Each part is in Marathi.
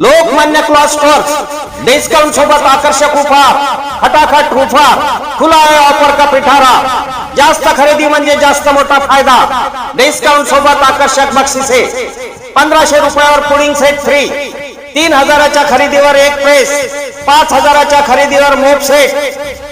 लोकमान्य क्लॉथ स्टोअर्स डिस्काउंट सोबत आकर्षक उपहार फटाफट रुफार खुला आहे ऑफर का पिठारा. जास्त खरेदी म्हणजे जास्त मोठा फायदा. डिस्काउंट सोबत आकर्षक बक्षिसे. पंधराशे रुपयावर पुडिंग सेट फ्री तीन हजाराच्या खरेदीवर एक प्रेस पाच हजाराच्या खरेदीवर मोप सेट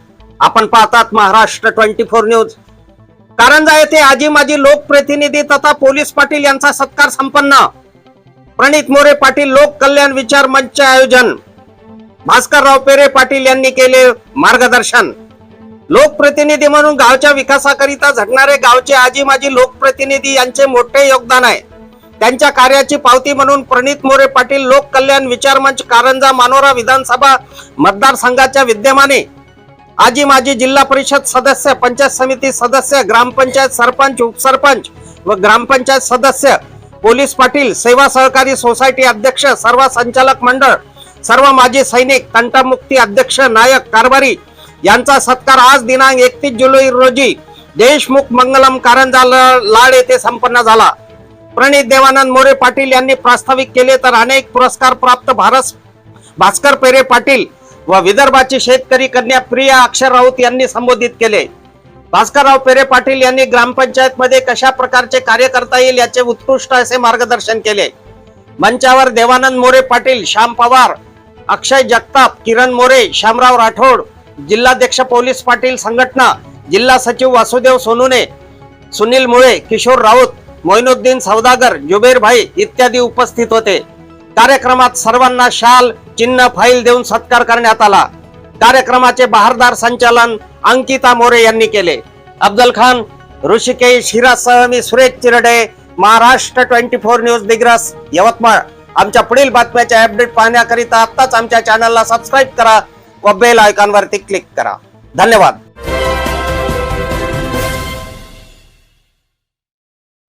आपण पाहतात Maharashtra twenty four news. Karanja येथे आजी माजी लोकप्रतिनिधी तथा पोलीस पाटील यांचा सत्कार संपन्न. प्रणित मोरे पाटील लोक कल्याण विचार मंच आयोजन. भास्करराव पेरे पाटील यांनी केले मार्गदर्शन. लोकप्रतिनिधी म्हणून गावच्या विकासाकरिता झटणारे गावचे आजी माजी लोकप्रतिनिधी यांचे मोठे योगदान आहे. त्यांच्या कार्याची पावती म्हणून प्रणित मोरे पाटील लोक कल्याण विचार मंच कारंजा मानोरा विधानसभा मतदारसंघाच्या विद्यमाने आजी माजी जिल्हा परिषद सदस्य पंचायत समिती सदस्य ग्रामपंचायत सरपंच उपसरपंच व ग्रामपंचायत सदस्य पोलीस पाटील सेवा सहकारी सोसायटी अध्यक्ष सर्व संचालक मंडळ सर्व माजी सैनिक तंटामुक्ती अध्यक्ष नायक कारभारी यांचा सत्कार आज दिनांक एकतीस जुलै रोजी देशमुख मंगलम कारंजा लाड येथे संपन्न झाला. प्रणित देवानंद मोरे पाटील यांनी प्रास्ताविक केले तर अनेक पुरस्कार प्राप्त भारत भास्कर पेरे पाटील व विदर्भाची शेतकरी कन्या प्रिया अक्षर राऊत यांनी संबोधित केले. भास्करराव पेरे पाटील यांनी ग्रामपंचायत मध्ये कशा प्रकारचे कार्य करता येईल याचे उत्कृष्ट असे मार्गदर्शन केले. मंचावर देवानंद मोरे पाटील श्याम पवार अक्षय जगताप किरण मोरे श्यामराव राठोड जिल्हाध्यक्ष पोलीस पाटील संघटना जिल्हा सचिव वासुदेव सोनुने सुनील मुळे किशोर राऊत मोइनुद्दीन सौदागर जुबेर भाई इत्यादी उपस्थित होते. कार्यक्रमात सर्वांना शाल चिन्ह फाईल देऊन सत्कार करण्यात आला. कार्यक्रमाचे बहारदार संचालन अंकिता मोरे यांनी केले. अफजल खान ऋषिकेश हिरासह मी Suresh Chirde Maharashtra twenty four news Digras Yavatmal. आमच्या पुढील बातम्याचे अपडेट पाहण्याकरिता आत्ताच आमच्या चॅनलला सबस्क्राईब करा व बेल आयकॉनवरती क्लिक करा. धन्यवाद.